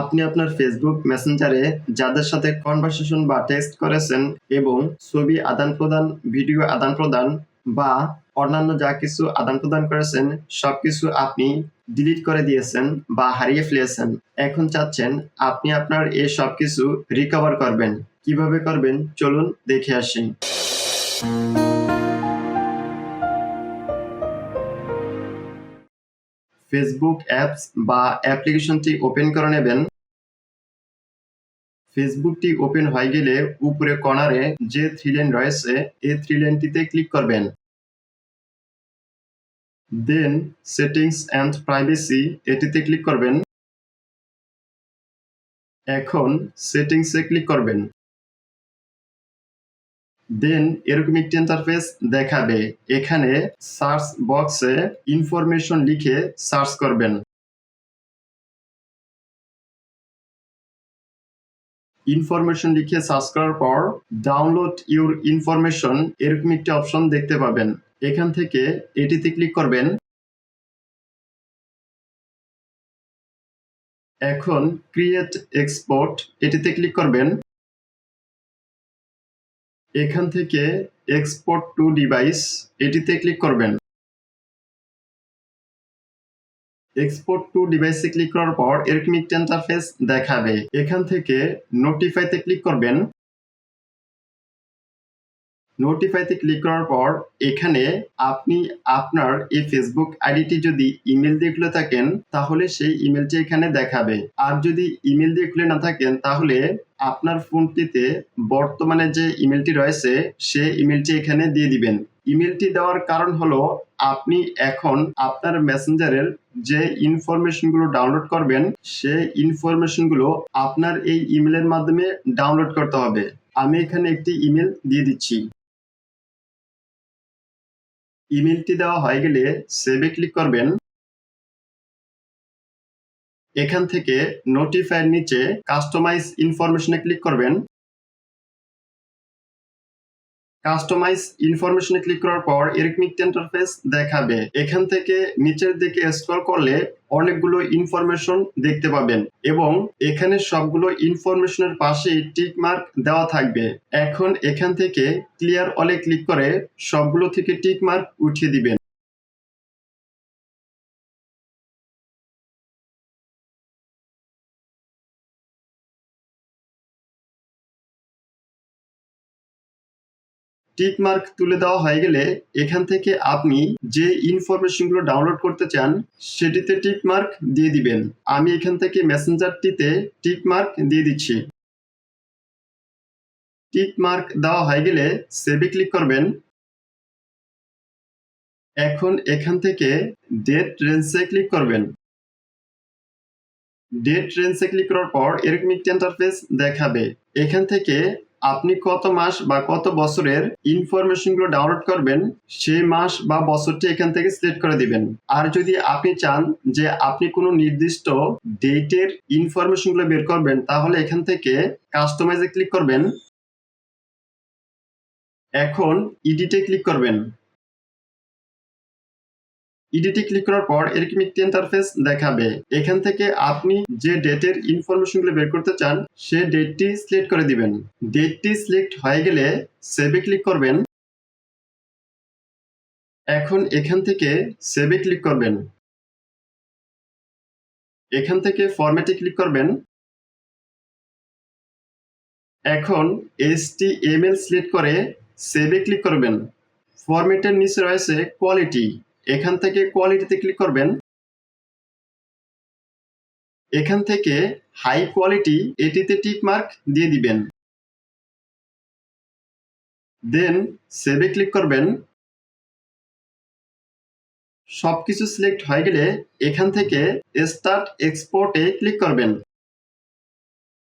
আপনি আপনার ফেসবুক মেসেঞ্জারে যাদের সাথে কনভারসেশন বা টেক্সট করেছেন এবং ছবি আদান প্রদান ভিডিও আদান প্রদান বা অন্যান্য যা কিছু আদান প্রদান করেছেন সব কিছু আপনি ডিলিট করে দিয়েছেন বা হারিয়ে ফেলেছেন। এখন চাচ্ছেন আপনি আপনার এই সবকিছু রিকভার করবেন। কীভাবে করবেন? চলুন দেখে আসি। ফেসবুক অ্যাপস বা অ্যাপ্লিকেশনটি ওপেন করে নেবেন। ফেসবুকটি ওপেন হয়ে গেলে উপরে কর্নারে যে থ্রি লাইন রয়েছে, এই থ্রি লাইনটিতে ক্লিক করবেন। দেন সেটিংস অ্যান্ড প্রাইভেসি এটিতে ক্লিক করবেন। এখন সেটিংসে ক্লিক করবেন। দেন এরকম একটি ইন্টারফেস দেখাবে। এখানে সার্চ বক্সে ইনফরমেশন লিখে সার্চ করবেন। ইনফরমেশন লিখে সার্চ করার পর ডাউনলোড ইউর ইনফরমেশন এরকম একটি অপশন দেখতে পাবেন। এখান থেকে এটিতে ক্লিক করবেন। এখন ক্রিয়েট এক্সপোর্ট এটিতে ক্লিক করবেন। এখান থেকে এক্সপোর্ট টু ডিভাইস এটিতে ক্লিক করবেন। এক্সপোর্ট টু ডিভাইসে ক্লিক করার পর এরকম একটি ইন্টারফেস দেখাবে। এখান থেকে নোটিফাইতে ক্লিক করবেন। নোটিফাইতে ক্লিক করার পর এখানে আপনি আপনার এই ফেসবুক আইডিটি যদি ইমেল দিয়ে খুলে থাকেন, তাহলে সেই ইমেলটি এখানে দেখাবে। আর যদি ইমেল দিয়ে খুলে না থাকেন, তাহলে আপনার ফোনটিতে বর্তমানে যে ইমেলটি রয়েছে সে ইমেলটি এখানে দিয়ে দিবেন। ইমেলটি দেওয়ার কারণ হলো, আপনি এখন আপনার মেসেঞ্জারের যে ইনফরমেশনগুলো ডাউনলোড করবেন, সেই ইনফরমেশনগুলো আপনার এই ইমেলের মাধ্যমে ডাউনলোড করতে হবে। আমি এখানে একটি ইমেল দিয়ে দিচ্ছি। ইমেলটি দেওয়া হয়ে গেলে সেভে ক্লিক করবেন। এখান থেকে নোটিফাইয়ের নিচে কাস্টমাইজ ইনফরমেশনে ক্লিক করবেন। কাস্টমাইজ ইনফরমেশনে ক্লিক করার পর এরকম একটি ইন্টারফেস দেখাবে। এখান থেকে নিচের দিকে স্ক্রল করলে অনেকগুলো ইনফরমেশন দেখতে পাবেন এবং এখানে সবগুলো ইনফরমেশনের পাশে টিক মার্ক দেওয়া থাকবে। এখন এখান থেকে ক্লিয়ার অলে ক্লিক করে সবগুলো থেকে টিক মার্ক উঠিয়ে দিবেন। টিক মার্ক তুলে দেওয়া হয়ে গেলে এখান থেকে আপনি যে ইনফরমেশনগুলো ডাউনলোড করতে চান, সেটিতে টিক মার্ক দিয়ে দিবেন। আমি এখান থেকে মেসেঞ্জারটিতে টিক মার্ক দিয়ে দিচ্ছি। টিক মার্ক দেওয়া হয়ে গেলে সেভে ক্লিক করবেন। এখন এখান থেকে ডেট রেঞ্জে ক্লিক করবেন। ডেট রেঞ্জে ক্লিক করার পর এরকম একটি ইন্টারফেস দেখাবে। এখান থেকে আপনি কত মাস বা কত বছরের ইনফরমেশনগুলো ডাউনলোড করবেন, সেই মাস বা বছরটি এখান থেকে সিলেক্ট করে দিবেন। আর যদি আপনি চান যে আপনি কোনো নির্দিষ্ট ডেটের ইনফরমেশনগুলো বের করবেন, তাহলে এখান থেকে কাস্টমাইজে ক্লিক করবেন। এখন ইডিটে ক্লিক করবেন। ইডিটে ক্লিক করার পর এরকম একটি ইন্টারফেস দেখাবে। এখান থেকে আপনি যে ডেটের ইনফরমেশনগুলো বের করতে চান, সে ডেটটি সিলেক্ট করে দিবেন। ডেটটি সিলেক্ট হয়ে গেলে সেভে ক্লিক করবেন। এখন এখান থেকে সেভে ক্লিক করবেন। এখান থেকে ফরম্যাটে ক্লিক করবেন। এখন HTML সিলেক্ট করে সেভে ক্লিক করবেন। ফরম্যাটের নিচে রয়েছে কোয়ালিটি এখান থেকে কোয়ালিটিতে ক্লিক করবেন। এখান থেকে হাই কোয়ালিটি এটিতে টিক মার্ক দিয়ে দিবেন। দেন সেভে ক্লিক করবেন। সবকিছু সিলেক্ট হয়ে গেলে এখান থেকে স্টার্ট এক্সপোর্টে ক্লিক করবেন।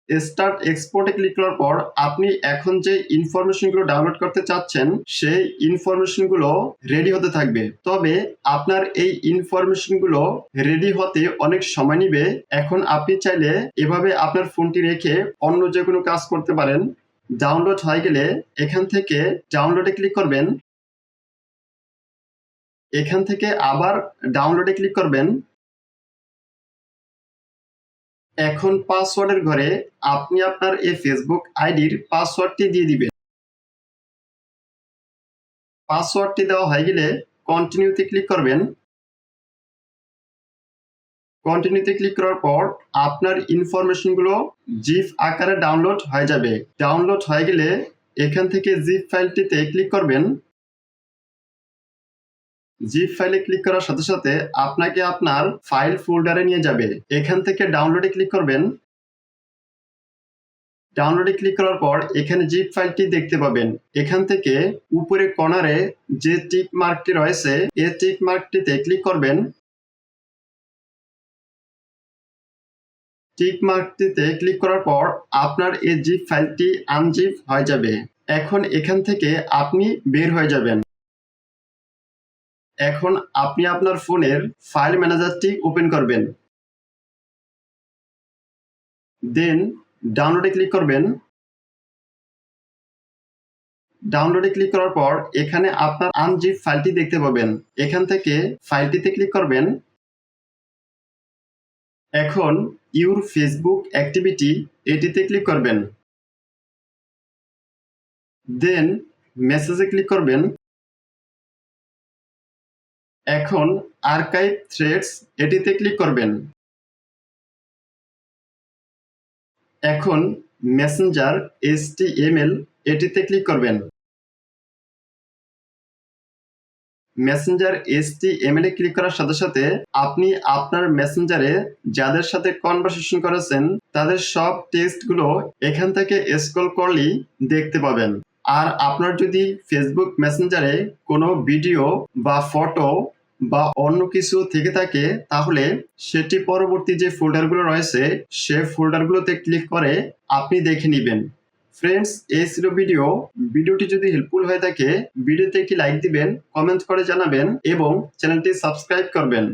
স্টার্ট এক্সপোর্টে ক্লিক করার পর আপনি এখন যে ইনফরমেশনগুলো ডাউনলোড করতে চাচ্ছেন, সেই ইনফরমেশনগুলো রেডি হতে থাকবে। তবে আপনার এই ইনফরমেশনগুলো রেডি হতে অনেক সময় নিবে। এখন আপনি চাইলে এভাবে আপনার ফোনটি রেখে অন্য যে কোনো কাজ করতে পারেন। ডাউনলোড হয়ে গেলে এখান থেকে ডাউনলোডে ক্লিক করবেন। এখান থেকে আবার ডাউনলোডে ক্লিক করবেন। এখন পাসওয়ার্ডের ঘরে আপনি আপনার এই ফেসবুক আইডির পাসওয়ার্ডটি দিয়ে দিবেন। পাসওয়ার্ডটি দেওয়া হয়ে গেলে কন্টিনিউতে ক্লিক করবেন। কন্টিনিউতে ক্লিক করার পর আপনার ইনফরমেশনগুলো জিপ আকারে ডাউনলোড হয়ে যাবে। ডাউনলোড হয়ে গেলে এখান থেকে জিপ ফাইলটিতে ক্লিক করবেন। জিপ ফাইলে ক্লিক করার সাথে সাথে আপনাকে আপনার ফাইল ফোল্ডারে নিয়ে যাবে। এখান থেকে ডাউনলোডে ক্লিক করবেন। ডাউনলোডে ক্লিক করার পর এখানে জিপ ফাইলটি দেখতে পাবেন। এখান থেকে উপরে কর্নারে যে টিক মার্কটি রয়েছে, এই টিক মার্কটিতে ক্লিক করবেন। টিক মার্কটিতে ক্লিক করার পর আপনার এই জিপ ফাইলটি আনজিপ হয়ে যাবে। এখন এখান থেকে আপনি বের হয়ে যাবেন। এখন আপনি আপনার ফোনের ফাইল ম্যানেজারটি ওপেন করবেন। দেন ডাউনলোডে ক্লিক করবেন। ডাউনলোডে ক্লিক করার পর এখানে আপনার আনজিপ ফাইলটি দেখতে পাবেন। এখান থেকে ফাইলটিতে ক্লিক করবেন। এখন ইউর ফেসবুক অ্যাক্টিভিটি এটিতে ক্লিক করবেন। দেন মেসেজে ক্লিক করবেন। এখন আর্কাইভ থ্রেডস এটিতে ক্লিক করবেন। এখন মেসেঞ্জার এসটিএমএল এটিতে ক্লিক করবেন। মেসেঞ্জার এসটিএমএল এ ক্লিক করার সাথে সাথে আপনি আপনার মেসেঞ্জারে যাদের সাথে কনভারসেশন করেছেন, তাদের সব টেক্সটগুলো এখান থেকে স্ক্রল করলেই দেখতে পাবেন। আর আপনার যদি ফেসবুক মেসেঞ্জারে কোনো ভিডিও বা ফটো বা অন্য কিছু থেকে থাকে, তাহলে সেটি পরবর্তী যে ফোল্ডারগুলো রয়েছে, সে ফোল্ডারগুলোতে ক্লিক করে আপনি দেখে নেবেন। ফ্রেন্ডস এই ছিল ভিডিও ভিডিওটি যদি হেল্পফুল হয়ে থাকে ভিডিওতে একটি লাইক দিবেন কমেন্ট করে জানাবেন এবং চ্যানেলটি সাবস্ক্রাইব করবেন।